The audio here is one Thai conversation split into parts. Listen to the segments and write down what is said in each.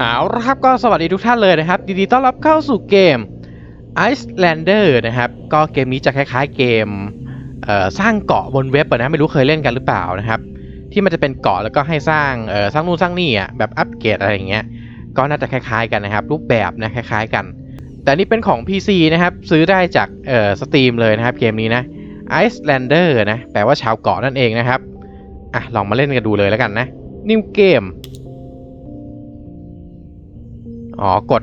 เอาละครับก็สวัสดีทุกท่านเลยนะครับยินดีต้อนรับเข้าสู่เกม Icelander นะครับ ก็เกมนี้จะคล้ายๆเกมเสร้างเกาะบนเว็บอะนะไม่รู้เคยเล่นกันหรือเปล่านะครับ ที่มันจะเป็นเกาะแล้วก็ให้สร้างสร้างนู่นสร้างนี่อะแบบอัปเกรดอะไรอย่างเงี้ยก็น่าจะคล้ายๆกันนะครับ รูปแบบนะคล้ายๆกัน แต่นี่เป็นของ PC นะครับ ซื้อได้จากสตรีมเลยนะครับเกมนี้นะ Icelander นะแปลว่าชาวเกาะนั่นเองนะครับอะลองมาเล่นกันดูเลยแล้วกันนะ New Game อ๋อกด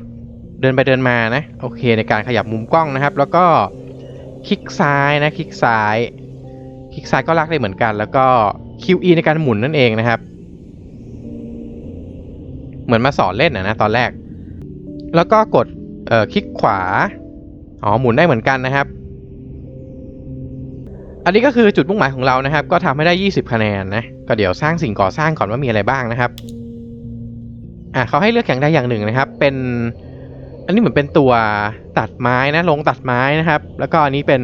เดินไปเดินมานะโอเคในการขยับมุมกล้องนะครับ แล้วก็คลิกซ้ายนะคลิกซ้าย คลิกซ้ายก็ลากได้เหมือนกัน แล้วก็ QE ในการหมุนนั่นเองนะครับ เหมือนมาสอนเล่นนะนะตอนแรก แล้วก็กดเอ่อคลิกขวาอ๋อหมุนได้เหมือนกันนะครับ อันนี้ก็คือจุดมุ่งหมายของเรานะครับ ก็ทำให้ได้ 20 คะแนนนะก็เดี๋ยวสร้างสิ่งก่อสร้างก่อนว่ามีอะไรบ้างนะครับ อะเขาให้เลือกอย่างใดอย่างหนึ่งนะครับ เป็น อันนี้เหมือนเป็นตัวตัดไม้นะลงตัดไม้นะครับ แล้วก็อันนี้เป็น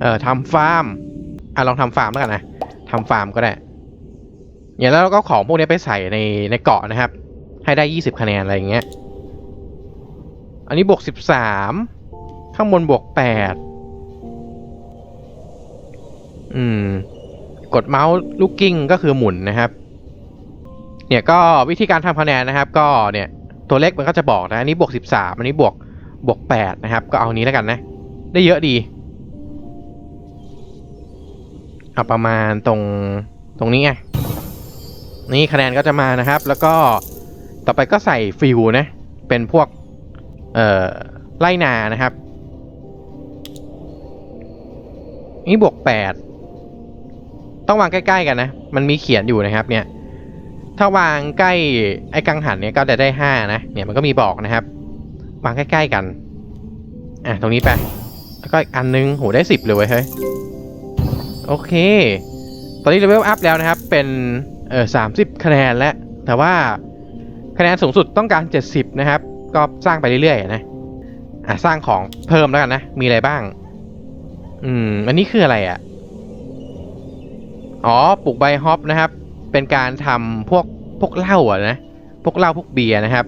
เอ่อทำฟาร์มอะลองทำฟาร์มแล้วกันนะทำฟาร์มก็ได้อย่างแล้วเราก็ของพวกนี้ไปใส่ในในเกาะนะครับ ให้ได้ 20 คะแนนอะไรอย่างเงี้ย อันนี้บวก 13 ข้างบนบวก 8 อืม กดเมาส์ลูกกิ้งก็คือหมุนนะครับ เนี่ยก็วิธีการทำคะแนนนะครับ ก็เนี่ยตัวเลขมันก็จะบอกนะอันนี้บวก 13 อันนี้บวกบวก 8 นะครับ ก็เอานี้แล้วกันนะ ได้เยอะดีเอาประมาณตรงตรงนี้ไงนี่คะแนนก็จะมานะครับ แล้วก็ต่อไปก็ใส่ฟิวนะ เป็นพวกเอ่อไล่นานะครับ นี่บวก 8 ต้องวางใกล้ ๆ กันนะ มันมีเขียนอยู่นะครับเนี่ย ถ้าวางใกล้ไอ้กังหันเนี่ยก็จะได้ห้านะเนี่ยมันก็มีบอกนะครับ วางใกล้ๆกัน อะตรงนี้ไป แล้วก็อีกอันนึงโหได้สิบเลยเฮ้ยโอเค ตอนนี้เลเวลอัพแล้วนะครับ เป็นเออสามสิบคะแนนแล้ว แต่ว่าคะแนนสูงสุดต้องการ70นะครับ ก็สร้างไปเรื่อยๆนะอะสร้างของเพิ่มแล้วกันนะ มีอะไรบ้าง อืม อันนี้คืออะไรอะ อ๋อ ปลูกใบฮอปนะครับ เป็นการทำพวกพวกเหล้าอะนะ พวกเหล้าพวกเบียร์นะครับ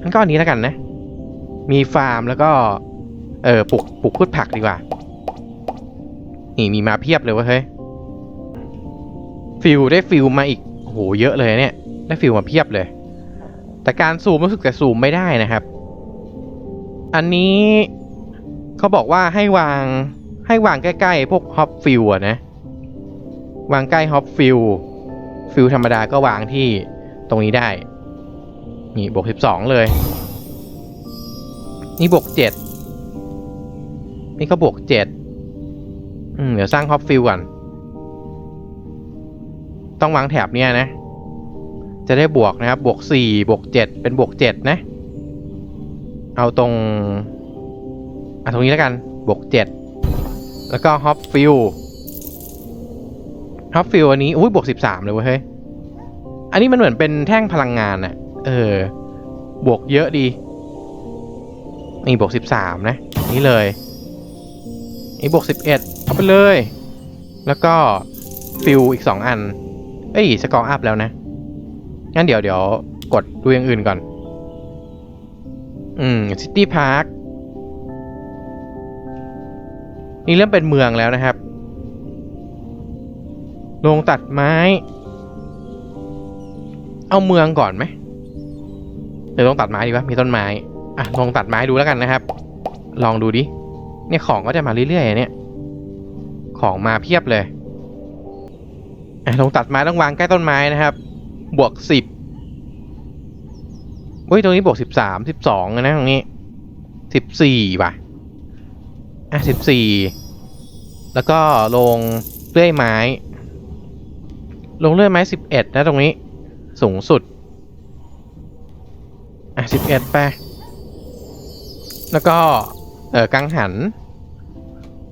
งั้นก็อันนี้แล้วกันนะ มีฟาร์มแล้วก็ เออปลูกปลูกพืชผักดีกว่า นี่มีมาเพียบเลยวะเฮ้ย ฟิลได้ฟิลมาอีกโหเยอะเลยเนี่ย ได้ฟิลมาเพียบเลย แต่การซูมรู้สึกแต่ซูมไม่ได้นะครับ อันนี้เขาบอกว่าให้วางให้วางใกล้ๆ พวกฮอปฟิลอะนะ วางใกล้ฮอปฟิลฟิลธรรมดาก็วางที่ตรงนี้ได้ นี่บวกสิบสองเลย นี่บวกเจ็ดนี่ก็บวกเจ็ดอืม เดี๋ยวสร้างฮอปฟิลก่อน ต้องวางแถบเนี้ยนะ จะได้บวกนะครับ บวกสี่บวกเจ็ดเป็นบวกเจ็ดนะ เอาตรง อะ ตรงนี้แล้วกัน บวกเจ็ดแล้วก็ฮอปฟิล ฮอปฟิลอันนี้อุ้ยบวกสิบสามเลยเว้ยเฮ้ยอันนี้มันเหมือนเป็นแท่งพลังงานอะเออ บวกเยอะดี นี่บวกสิบสามนะ นี่เลย นี่บวกสิบเอ็ดเอาไปเลย แล้วก็ฟิลอีกสองอัน เอ้ยสกอร์อัพแล้วนะ งั้นเดี๋ยวเดี๋ยวกดดูอย่างอื่นก่อน อืมซิตี้พาร์คนี่เริ่มเป็นเมืองแล้วนะครับ ลงตัดไม้ เอาเมืองก่อนไหมเดี๋ยวลงตัดไม้ดีวะมีต้นไม้อะลองตัดไม้ดูแล้วกันนะครับ ลองดูดิเนี่ยของก็จะมาเรื่อยๆเนี่ย ของมาเพียบเลยอะลงตัดไม้ต้องวางใกล้ต้นไม้นะครับ บวกสิบเฮ้ยตรงนี้บวกสิบสามสิบสองนะตรงนี้สิบสี่ว่ะอะสิบสี่แล้วก็ลงเลื่อยไม้ ลงเลื่อยไม้สิบเอ็ดนะตรงนี้ สูงสุด อะสิบเอ็ดไป แล้วก็ เออกังหัน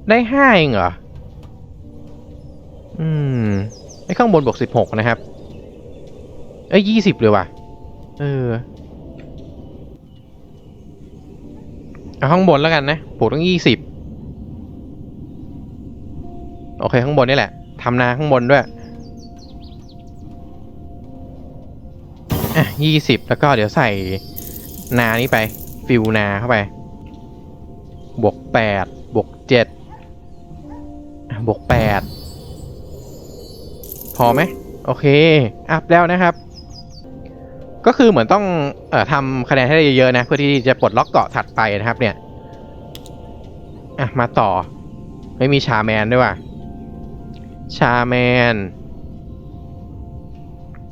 ได้ห้าเองเหรอ อืมไอ้ข้างบนบวกสิบหกนะครับ เอ้ยยี่สิบเลยว่ะ เออเอาข้างบนแล้วกันนะปลูกต้องยี่สิบโอเค ข้างบนนี่แหละทำนาข้างบนด้วย อะยี่สิบแล้วก็เดี๋ยวใส่นานี้ไป ฟิวนาเข้าไป บวกแปดบวกเจ็ดบวกแปดพอไหมโอเค อัพแล้วนะครับ ก็คือเหมือนต้องเอ่อทำคะแนนให้ได้เยอะๆนะ เพื่อที่จะปลดล็อกเกาะถัดไปนะครับเนี่ย อะ มาต่อ ไม่มีชาแมนด้วยว่ะ ชาแมน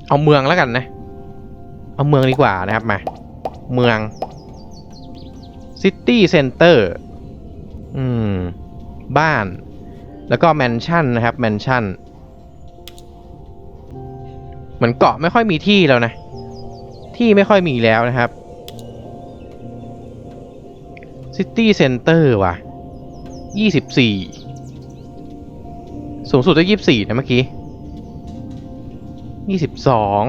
เอาเมืองแล้วกันนะ เอาเมืองดีกว่านะครับมา เมืองซิตี้เซ็นเตอร์อืม บ้าน แล้วก็แมนชั่นนะครับแมนชั่นเหมือนเกาะไม่ค่อยมีที่แล้วนะ ที่ไม่ค่อยมีแล้วนะครับซิตี้เซ็นเตอร์ว่ะยี่สิบสี่สูงสุดได้ยี่สิบสี่นะเมื่อกี้ยี่สิบสอง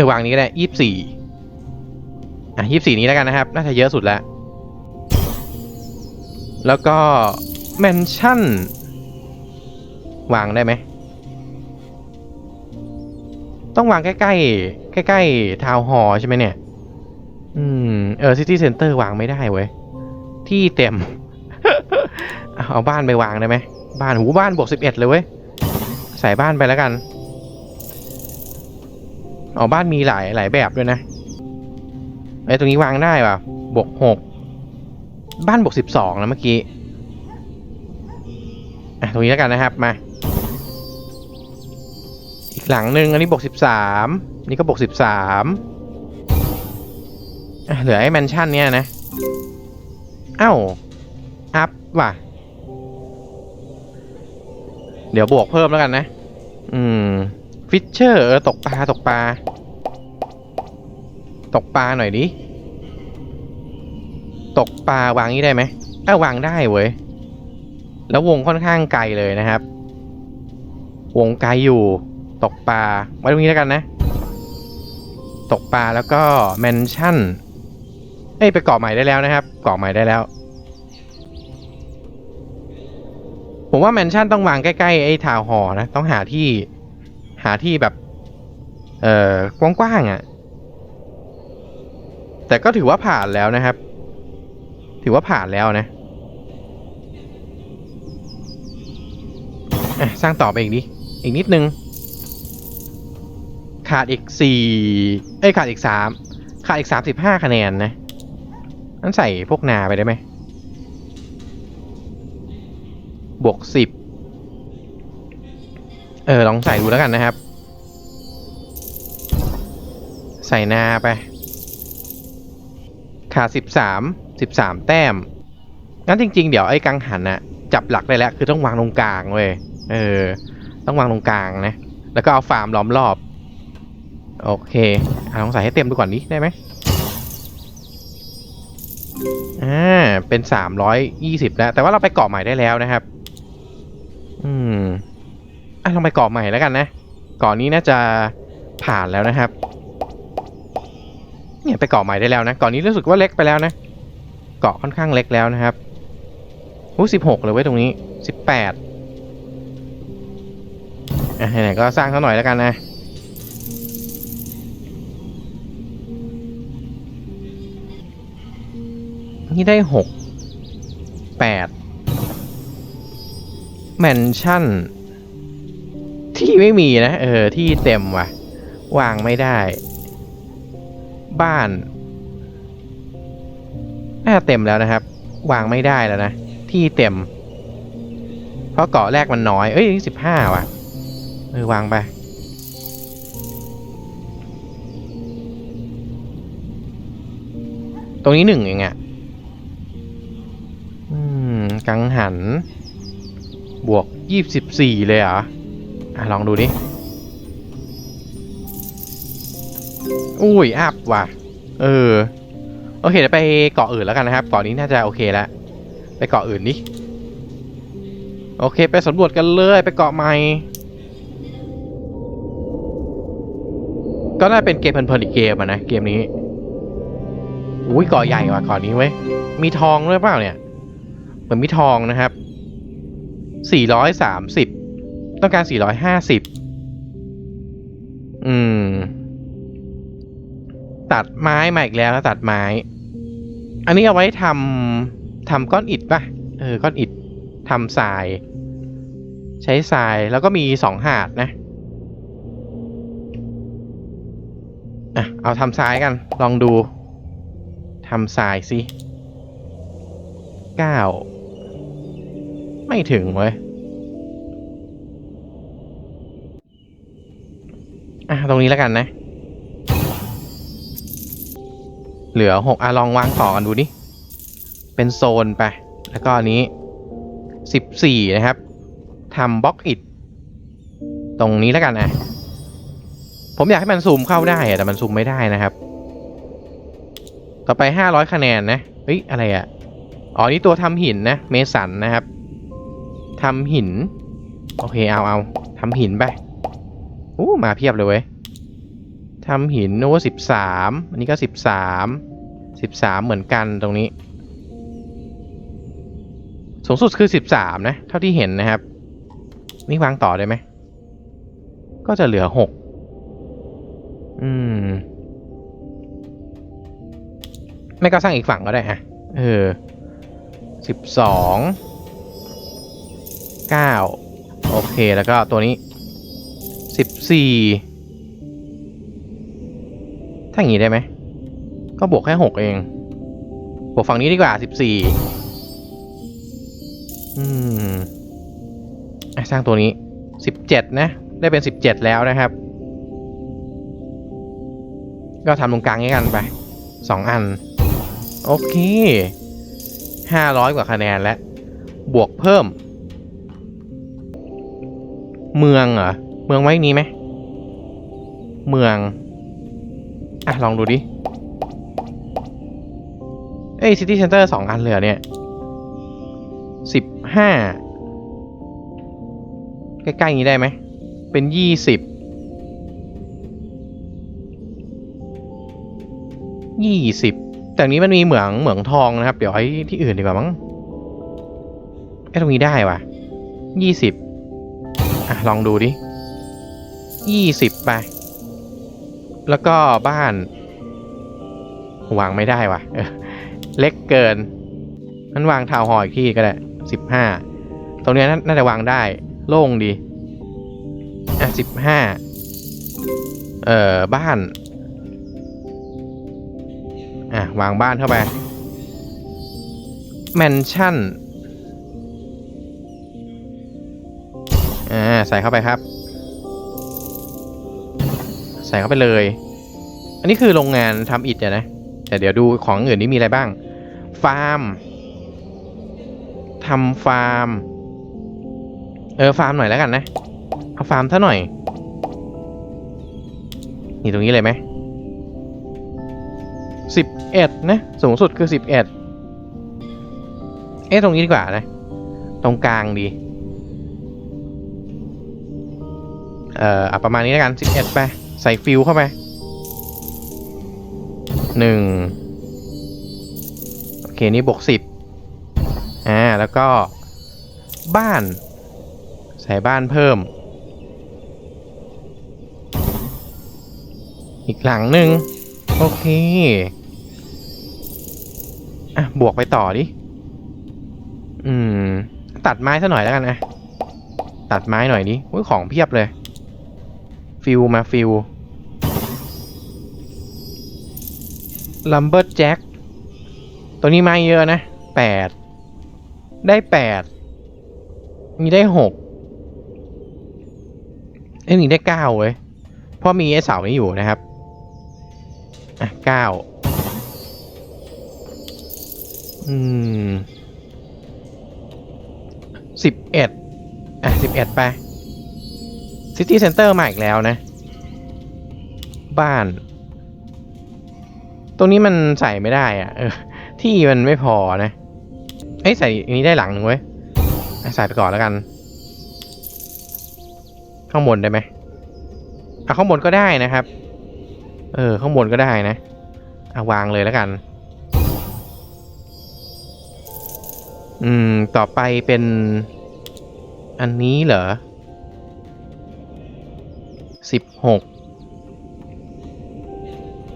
ออวางนี้ก็ได้ยี่สิบสี่อะยี่สิบสี่นี้แล้วกันนะครับ น่าจะเยอะสุดแล้ว แล้วก็แมนชั่น วางได้ไหม ต้องวางใกล้ ๆ ใกล้ ๆ ทาวน์ฮอลใช่ไหมเนี่ย อืม เออซิตี้เซ็นเตอร์วางไม่ได้เว้ย ที่เต็ม เอาบ้านไปวางได้ไหม บ้านหูบ้านบวกสิบเอ็ดเลยเว้ย ใส่บ้านไปแล้วกัน อ๋อบ้านมีหลายหลายแบบด้วยนะไอ้ตรงนี้วางได้ป่ะบวกหกบ้านบวกสิบสองนะเมื่อกี้อะตรงนี้แล้วกันนะครับมาอีกหลังหนึ่งอันนี้บวกสิบสามนี่ก็บวกสิบสามเหลือไอ้แมนชั่นเนี่ยนะเอ้าอัพว่ะ เดี๋ยวบวกเพิ่มแล้วกันนะ อืม ฟิชเชอร์เออตกปลาตกปลา ตกปลาหน่อยดิ ตกปลาวางนี้ได้ไหมเอ้าวางได้เว้ย แล้ววงค่อนข้างไกลเลยนะครับ วงไกลอยู่ ตกปลาไว้ตรงนี้แล้วกันนะ ตกปลาแล้วก็แมนชั่น เอ้ยไปเกาะใหม่ได้แล้วนะครับ เกาะใหม่ได้แล้ว ผมว่าแมนชั่นต้องวางใกล้ๆไอ้ทาวน์ฮอนะ ต้องหาที่ หาที่แบบ เอ่อกว้างๆอะ่ะ แต่ก็ถือว่าผ่านแล้วนะครับ ถือว่าผ่านแล้วนะสร้างต่อไปอีกดิ อีกนิดนึง ขาดอีกสี่เอ้ยขาดอีกสามขาดอีกสามสิบห้าคะแนนนะนั้นใส่พวกนาไปได้ไหมบวกสิบ ออลองใส่ดูแล้วกันนะครับ ใส่นาไป ขาสิบสามสิบสามแต้มงั้นจริง ๆ เดี๋ยวไอ้กังหันอะจับหลักได้แล้วคือต้องวางตรงกลางเว้ยเออ ต้องวางตรงกลางนะ แล้วก็เอาฟาร์มล้อมรอบ โอเคอะลองใส่ให้เต็มดูก่อนนี้ได้ไหมอ่าเป็นสามร้อยยี่สิบแล้วแต่ว่าเราไปเกาะใหม่ได้แล้วนะครับ อืม อะลองไปเกาะใหม่แล้วกันนะเกาะนี้น่าจะผ่านแล้วนะครับ เนี่ยไปเกาะใหม่ได้แล้วนะเกาะนี้รู้สึกว่าเล็กไปแล้วนะ เกาะค่อนข้างเล็กแล้วนะครับอู้สิบหกเลยเว้ยตรงนี้สิบแปดอะไหนก็สร้างเท่าหน่อยแล้วกันนะนี่ได้หกแปดแมนชั่น ที่ไม่มีนะ เออ ที่เต็มว่ะ วางไม่ได้ บ้าน น่าเต็มแล้วนะครับ วางไม่ได้แล้วนะ ที่เต็ม เพราะเกาะแรกมันน้อย เอ้ยสิบห้าว่ะ เออ วางไปตรงนี้หนึ่งเองอะ อืม กังหัน บวกยี่สิบสี่เลยเหรอ อะลองดูดิ อุ้ยอัพว่ะ เออ โอเคเดี๋ยวไปเกาะอื่นแล้วกันนะครับ เกาะนี้น่าจะโอเคแล้ว ไปเกาะอื่นดิ โอเค ไปสำรวจกันเลย ไปเกาะใหม่ ก็น่าเป็นเกมเพลินๆอีกเกมอะนะ เกมนี้ อุ้ยเกาะใหญ่ว่ะเกาะนี้เว้ย มีทองด้วยเปล่าเนี่ย เหมือนมีทองนะครับ สี่ร้อยสามสิบ ต้องการสี่ร้อยห้าสิบอืม ตัดไม้มาอีกแล้วนะตัดไม้ อันนี้เอาไว้ทำทำก้อนอิฐป่ะ เออ ก้อนอิฐทำทราย ใช้ทรายแล้วก็มีสองหาดนะอะเอาทำทรายกัน ลองดูทำทรายสิเก้าไม่ถึงเว้ย อะตรงนี้แล้วกันนะ เหลือหกอะลองวางต่อกันดูดิ เป็นโซนไป แล้วก็อันนี้สิบสี่นะครับทำบล็อกอิดตรงนี้แล้วกันนะ ผมอยากให้มันซูมเข้าได้อะแต่มันซูมไม่ได้นะครับ ต่อไปห้าร้อยคะแนนนะเฮ้ยอะไรอะอ๋อนี่ตัวทำหินนะ เมสันนะครับทำหิน โอเคเอาเอาทำหินไป อ้มาเพียบเลยเว้ยทำหินโน้สิบสามอันนี้ก็สิบสามสิบสามเหมือนกันตรงนี้ สูงสุดคือสิบสามนะ เท่าที่เห็นนะครับ นี่วางต่อได้ไหม ก็จะเหลือหกอืม ไม่ก็สร้างอีกฝั่งก็ได้อะเออสิบสองเก้าโอเคแล้วก็ตัวนี้ สิบสี่ถ้าอย่างนี้ได้ไหม ก็บวกแค่หกเอง บวกฝั่งนี้ดีกว่าสิบสี่อืมสร้างตัวนี้สิบเจ็ดนะ ได้เป็นสิบเจ็ดแล้วนะครับ ก็ทำตรงกลางนี้กันไปสองอัน โอเคห้าร้อยกว่าคะแนนแล้ว บวกเพิ่ม เมืองเหรอ เมืองไว้นี้ไหม เมือง อะ ลองดูดิ เอ้ยซิตี้เซ็นเตอร์สองอันเหลยเหรอเนี่ยสิบห้าใกล้ๆนี้ได้ไหม เป็นยี่สิบยี่สิบแต่นนี้มันมีเหมืองเหมืองทองนะครับ เดี๋ยวไอ้ที่อื่นดีกว่ามั้งไอ้ตรงนี้ได้ว่ะยี่สิบอะ ลองดูดิ ยี่สิบไป แล้วก็บ้าน วางไม่ได้ว่ะเออเล็กเกินนั้นวางทาวน์ฮอลล์อีกที่ก็ได้สิบห้าตรงนี้น่าจะวางได้ โล่งดี อะสิบห้าเอ่อ บ้าน อะ วางบ้านเข้าไป แมนชั่น อ่า ใส่เข้าไปครับ ใส่เข้าไปเลย อันนี้คือโรงงานทำอิฐอะนะ แต่เดี๋ยวดูของอื่นนี่มีอะไรบ้าง ฟาร์มทำฟาร์ม เออฟาร์มหน่อยแล้วกันนะ เอาฟาร์มซะหน่อย นี่ตรงนี้เลยไหมสิบเอ็ดนะ สูงสุดคือสิบเอ็ดเอ๊ะตรงนี้ดีกว่านะ ตรงกลางดี เอ่อประมาณนี้แล้วกันสิบเอ็ดไป ใส่ฟิวเข้าไปหนึ่งโอเค นี่บวกสิบอ่า แล้วก็บ้าน ใส่บ้านเพิ่ม อีกหลังหนึ่งโอเค อะ บวกไปต่อดิ อืม ตัดไม้ซะหน่อยแล้วกันนะ ตัดไม้หน่อยดิอุ้ยของเพียบเลย ฟิวมาฟิวลัมเบอร์แจ็คตัวนี้ม้เยอะนะแปดได้แปดมีได้หกเอ้ยมีได้เก้าเว้ยเพราะมีไอ้เสานี้อยู่นะครับ อะเก้าอืมสิบเอ็ดอะสิบเอ็ดไป ซิตี้เซ็นเตอร์มาอีกแล้วนะ บ้าน ตรงนี้มันใส่ไม่ได้อะเออ ที่มันไม่พอนะเอ้ใส่อันนี้ได้หลังหนึ่งเว้ยอะใส่ไปก่อนแล้วกัน ข้างบนได้ไหมอะข้างบนก็ได้นะครับ เออ ข้างบนก็ได้นะอะวางเลยแล้วกัน อืม ต่อไปเป็น อันนี้เหรอ สิบหก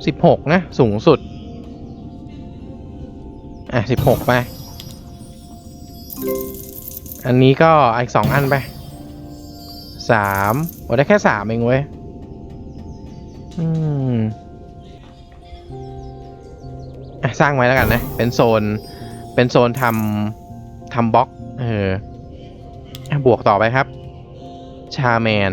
สิบหกนะ สูงสุด อะสิบหกไป อันนี้ก็อีกสองอันไปสามโอ้ได้แค่สามเองเว้ย อืมอะสร้างไว้แล้วกันนะ เป็นโซน เป็นโซนทำทำบล็อก เออ บวกต่อไปครับ ชาแมน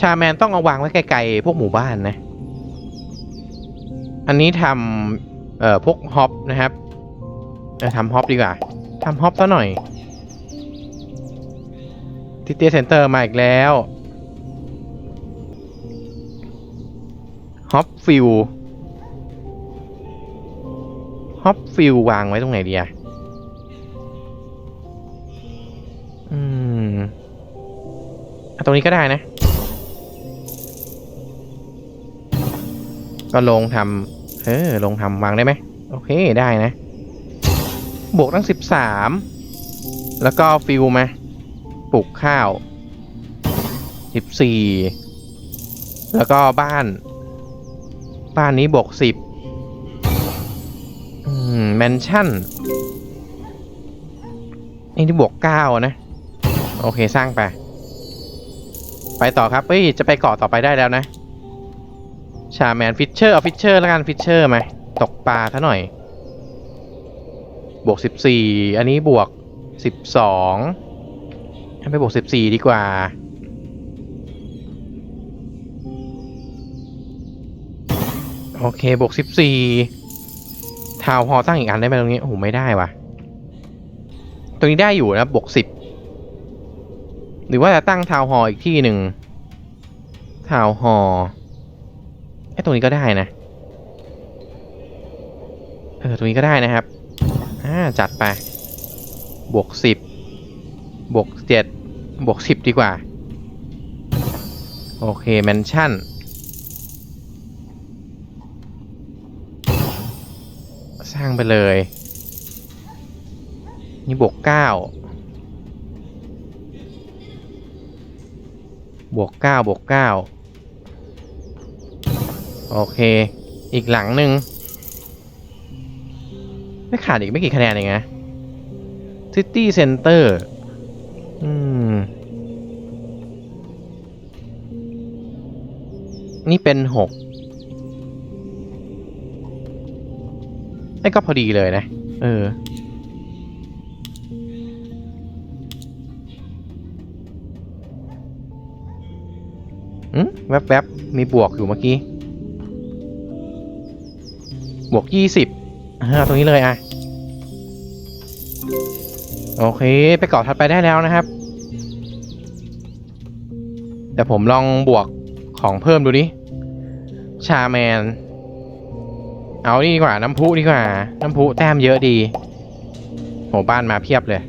ชาแมนต้องเอาวางไว้ไกลๆพวกหมู่บ้านนะ อันนี้ทำเอ่อพวกฮอปนะครับเออทำฮอปดีกว่าทำฮอปซะหน่อยทิเตียเซ็นเตอร์มาอีกแล้วฮอปฟิลฮอปฟิลวางไว้ตรงไหนดีอะอืมอตรงนี้ก็ได้นะ ก็ลงทำเออลงทำวางได้ไหมโอเคได้นะ บวกตั้งสิบสามแล้วก็ฟิลมาปลูกข้าวสิบสี่แล้วก็บ้าน บ้านนี้บวกสิบอืมแมนชั่นนี่ที่บวกเก้านะ โอเคสร้างไป ไปต่อครับเฮ้ยจะไปเกาะต่อไปได้แล้วนะ ชาแมนฟิชเชอร์เอาฟิชเชอร์แล้วกันฟิชเชอร์ไหมตกปลาซะหน่อย บวกสิบสี่อันนี้บวกสิบสองให้ไปบวกสิบสี่ดีกว่า โอเคบวกสิบสี่ทาวน์ฮอตั้งอีกอันได้ไหมตรงนี้ โอ้โห ไม่ได้วะตรงนี้ได้อยู่นะบวกสิบหรือว่าจะตั้งทาวฮออีกที่หนึ่งทาวฮอ ไอ้ตรงนี้ก็ได้นะ เออ ตรงนี้ก็ได้นะครับ อ่า จัดไป บวกสิบบวกเจ็ดบวกสิบดีกว่า โอเค แมนชั่น สร้างไปเลย นี่บวกเก้าบวกเก้าบวกเก้า โอเค อีกหลังหนึ่งไม่ขาดอีกไม่กี่คะแนนเองนะ City Center อืม นี่เป็นหกนี่ก็พอดีเลยนะ เออ อืมแวบๆ มีบวกอยู่เมื่อกี้ บวกยี่สิบตรงนี้เลยอะ โอเค ไปเกาะถัดไปได้แล้วนะครับเดี๋ยวผมลองบวกของเพิ่มดูดิ ชาแมน เอานี่ดีกว่า น้ำพุดีกว่า น้ำพุแต้มเยอะดีโหบ้านมาเพียบเลย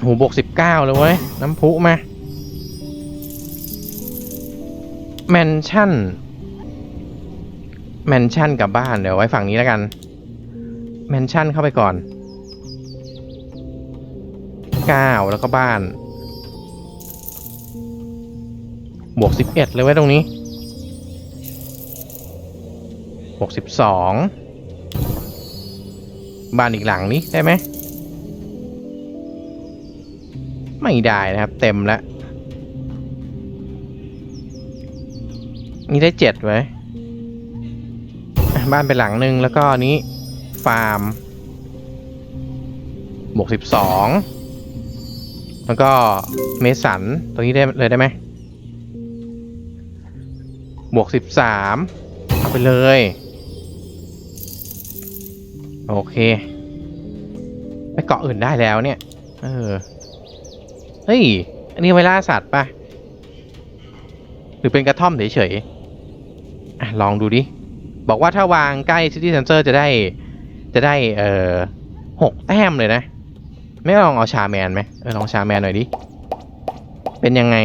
โหบวกสิบเก้าเลยเว้ย น้ำพุมาแมนชั่น แมนชั่นกับบ้านเดี๋ยวไว้ฝั่งนี้แล้วกัน แมนชั่นเข้าไปก่อน9แล้วก็บ้าน บวก11เลยไว้ตรงนี้ บวก12บ้านอีกหลังนี้ได้ไหม ไม่ได้นะครับ เต็มแล้ว นี่ได้7ไว้ บ้านเป็นหลังหนึ่งแล้วก็นนี้ฟาร์มบวกสิบสองแล้วก็เมสันตรงนี้ได้เลยได้ไหมบวกสิบสามเอาไปเลย โอเค ไปเกาะอื่นได้แล้วเนี่ย เออ เฮ้ย อันนี้ไว้ล่าสัตว์ปะหรือเป็นกระท่อมเฉยๆอะ ลองดูดิ บอกว่าถ้าวางใกล้ City Center จะได้จะได้เอ่อหกแต้มเลยนะ ไม่ลองเอาชาแมนไหมเออลองชาแมนหน่อยดิ เป็นยังไง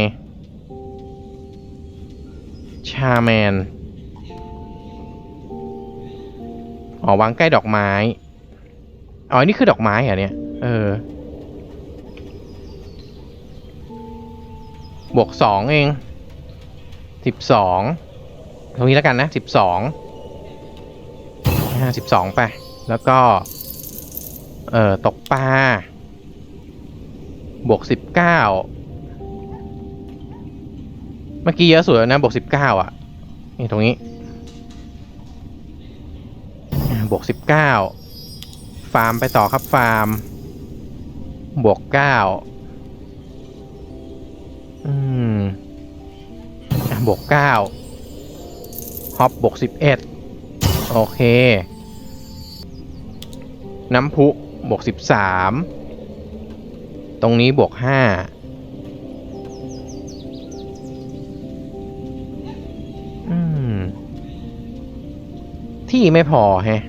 ชาแมนอ๋อวางใกล้ดอกไม้อ๋อนี่คือดอกไม้เหรอเนี่ย เออบวกสองเองสิบสองตรงนี้แล้วกันนะสิบสองาสิบสองไป แล้วก็ เอ่อ ตกปลา บวกสิบเก้า เมื่อกี้เยอะสุดแล้วนะ บวกสิบเก้าอะ นี่ตรงนี้ บวกสิบเก้า ฟาร์มไปต่อครับฟาร์ม บวกเก้า อืมบวกเก้า ฮอปบวกสิบเอ็ด โอเค น้ำพุบวกสิบสามตรงนี้บวกห้าอืมที่ไม่พอแฮะ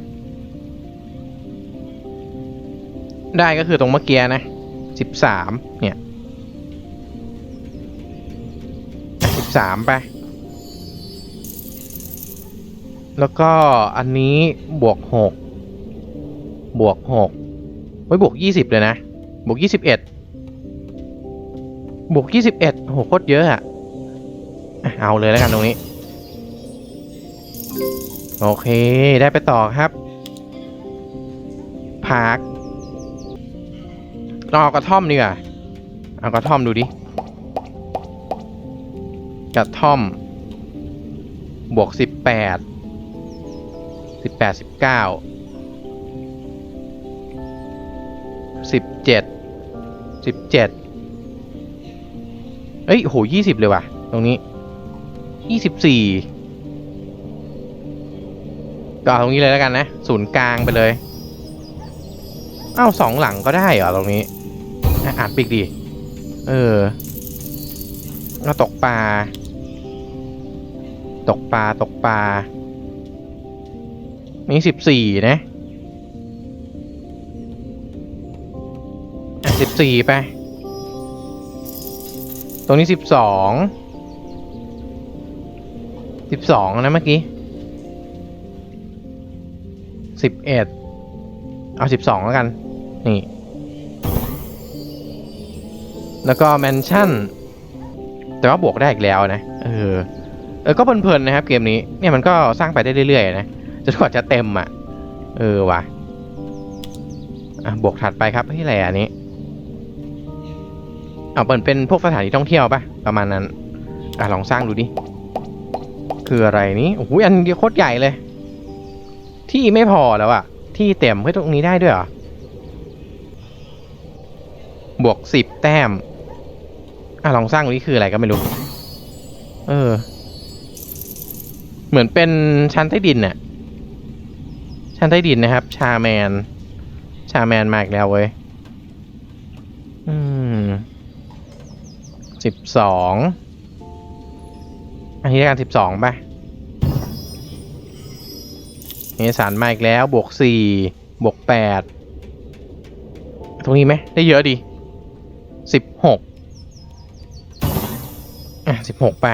ได้ก็คือตรงเมื่อกี้นะสิบสามเนี่ยสิบสามไป แล้วก็อันนี้บวกหกบวกหกไว้บวกยี่สิบเลยนะ บวกยี่สิบเอ็ดบวกยี่สิบเอ็ดโหโคตรเยอะอะอะเอาเลยแล้วกันตรงนี้ โอเคได้ไปต่อครับพาร์คลองเอากระท่อมดีกว่าเอากระท่อมดูดิ กระท่อม บวกสิบแปด สิบแปดสิบเก้าสิบเจ็ดสิบเจ็ดเอ้ยโหยี่สิบเลยว่ะ ตรงนี้ยี่สิบสี่ก็เอาตรงนี้เลยแล้วกันนะ ศูนย์กลางไปเลย เอ้าสองหลังก็ได้เหรอตรงนี้อ่านปิกดี เออก็ตกปลา ตกปลา ตกปลา นี่สิบสี่นะอะสิบสี่ไป ตรงนี้สิบสองสิบสองนะเมื่อกี้สิบเอ็ดเอาสิบสองแล้วกัน นี่ แล้วก็แมนชั่น แต่ว่าบวกได้อีกแล้วนะ เออ เออ ก็เพลินๆนะครับเกมนี้ เนี่ยมันก็สร้างไปได้เรื่อยๆนะ จนกว่าจะเต็มอะ เออว่ะอะบวกถัดไปครับที่อะไรอันนี้เอาเปิดเป็นพวกสถานที่ท่องเที่ยวปะประมาณนั้นอะลองสร้างดูดิคืออะไรนี้โอ้โหอันเดียวโคตรใหญ่เลย ที่ไม่พอแล้วอะที่เต็มให้ตรงนี้ได้ด้วยเหรอบวกสิบแต้มอะลองสร้างดูนี่คืออะไรก็ไม่รู้ เออ เหมือนเป็นชั้นใต้ดินน่ะ ชั้นใต้ดินนะครับ ชาแมน ชาแมนมาอีกแล้วเว้ย อืมสิบสองอันนี้การสิบสองป่ะเอกสารมาอีกแล้วบวกสี่บวกแปดตรงนี้ไหมได้เยอะดีสิบหกอะสิบหกไป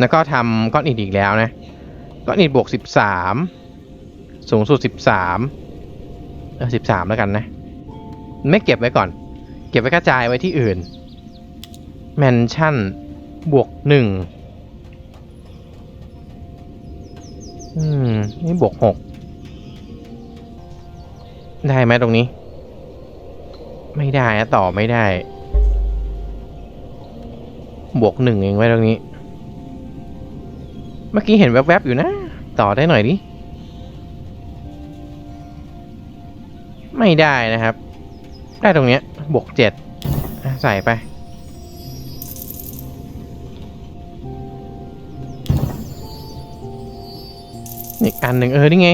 แล้วก็ทำก้อนอิฐอีกแล้วนะ ก้อนอิฐบวกสิบสามสูงสุดสิบสามเออสิบสามแล้วกันนะ ไม่เก็บไว้ก่อน เก็บไว้กระจายไว้ที่อื่นแมนชั่นบวกหนึ่งอืม นี่บวกหกได้ไหมตรงนี้ ไม่ได้อะต่อไม่ได้ บวกหนึ่งเองไว้ตรงนี้ เมื่อกี้เห็นแวบๆอยู่นะ ต่อได้หน่อยดิ ไม่ได้นะครับ ได้ตรงเนี้ยบวกเจ็ดใส่ไป อีกอันหนึ่งเออ นี่ไง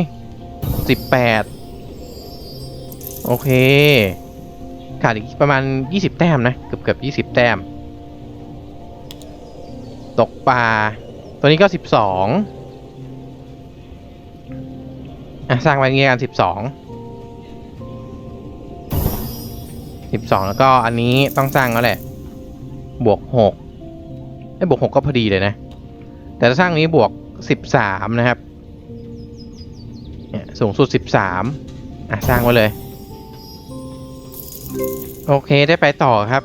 สิบแปดโอเค ขาดอีกประมาณยี่สิบแต้มนะ เกือบเกือบยี่สิบแต้ม ตกปลา ตัวนี้ก็สิบสอง อะสร้างไว้งี้กันสิบสองสิบสองแล้วก็อันนี้ต้องสร้างแล้วแหละ บวกหกไอ้บวกหกก็พอดีเลยนะ แต่ถ้าสร้างนี้บวกสิบสามนะครับเนี่ยสูงสุดสิบสามอะสร้างไว้เลย โอเคได้ไปต่อครับ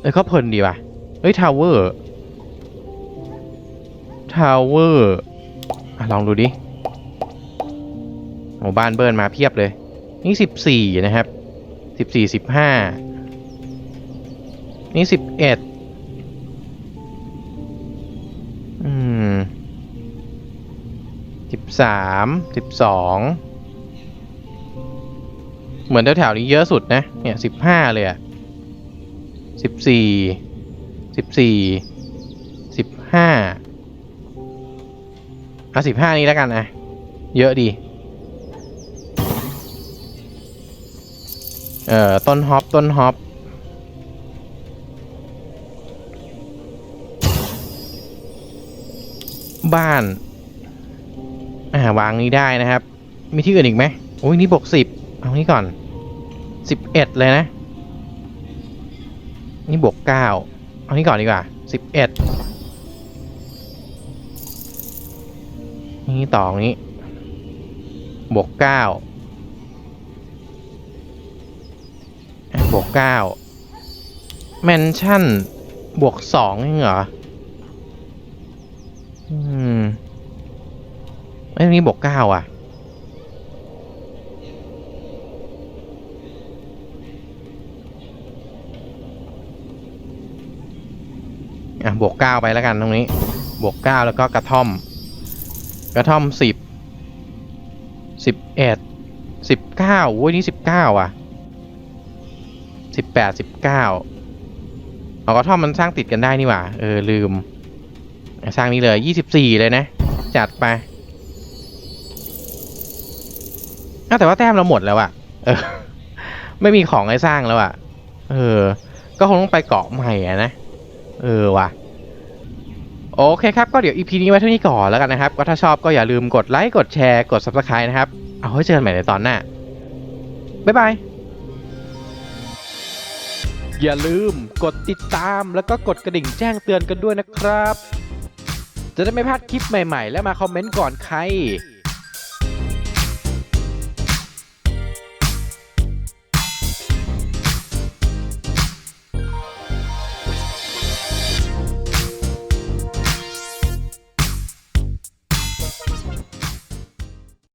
เอ้ยก็เพลินดีว่ะเฮ้ยทาวเวอร์ทาวเวอร์อะลองดูดิ โอ้บ้านเบิร์นมาเพียบเลย นี่สิบสี่นะครับสิบสี่สิบห้านี่สิบเอ็ดอืมสิบสามสิบสองเหมือนแถวๆนี้เยอะสุดนะ เนี่ยสิบห้าเลยอะสิบสี่สิบสี่สิบห้าเอาสิบห้านี้แล้วกันนะ เยอะดี เอ่อต้นฮอปต้นฮอปบ้านอ่าวางนี้ได้นะครับ มีที่อื่นอีกไหมโอ้ยนี่บวกสิบเอานี้ก่อนสิบเอ็ดเลยนะ นี่บวกเก้าเอานี้ก่อนดีกว่าสิบเอ็ดนี่ต่อตรงนี้บวกเก้าอะ บวกเก้าแมนชั่น บวกสองเองเหรอ อืมไอ้ยนี่บวกเก้าอะ อะ บวกเก้าไปแล้วกันตรงนี้ บวกเก้าแล้วก็กระท่อม กระท่อมสิบสิบเอ็ดสิบเก้าโอ้ยนี่สิบเก้าอะ สิบแปดสิบเก้าเอากระท่อมมันสร้างติดกันได้นี่หว่า เออ ลืม สร้างนี้เลยยี่สิบสี่เลยนะ จัดไปแต่ว่าแต้มเราหมดแล้วอะเออ ไม่มีของให้สร้างแล้วอะเออ ก็คงต้องไปเกาะใหม่อะนะ เออว่ะโอเคครับก็เดี๋ยว EP นี้ไว้เท่านี้ก่อนแล้วกันนะครับ ก็ถ้าชอบก็อย่าลืมกดไลค์ กดแชร์ กด Subscribe นะครับ เอาไว้เจอกันใหม่ในตอนหน้า บ๊ายบาย อย่าลืมกดติดตามแล้วก็กดกระดิ่งแจ้งเตือนกันด้วยนะครับ จะได้ไม่พลาดคลิปใหม่ๆ และมาคอมเมนต์ก่อนใคร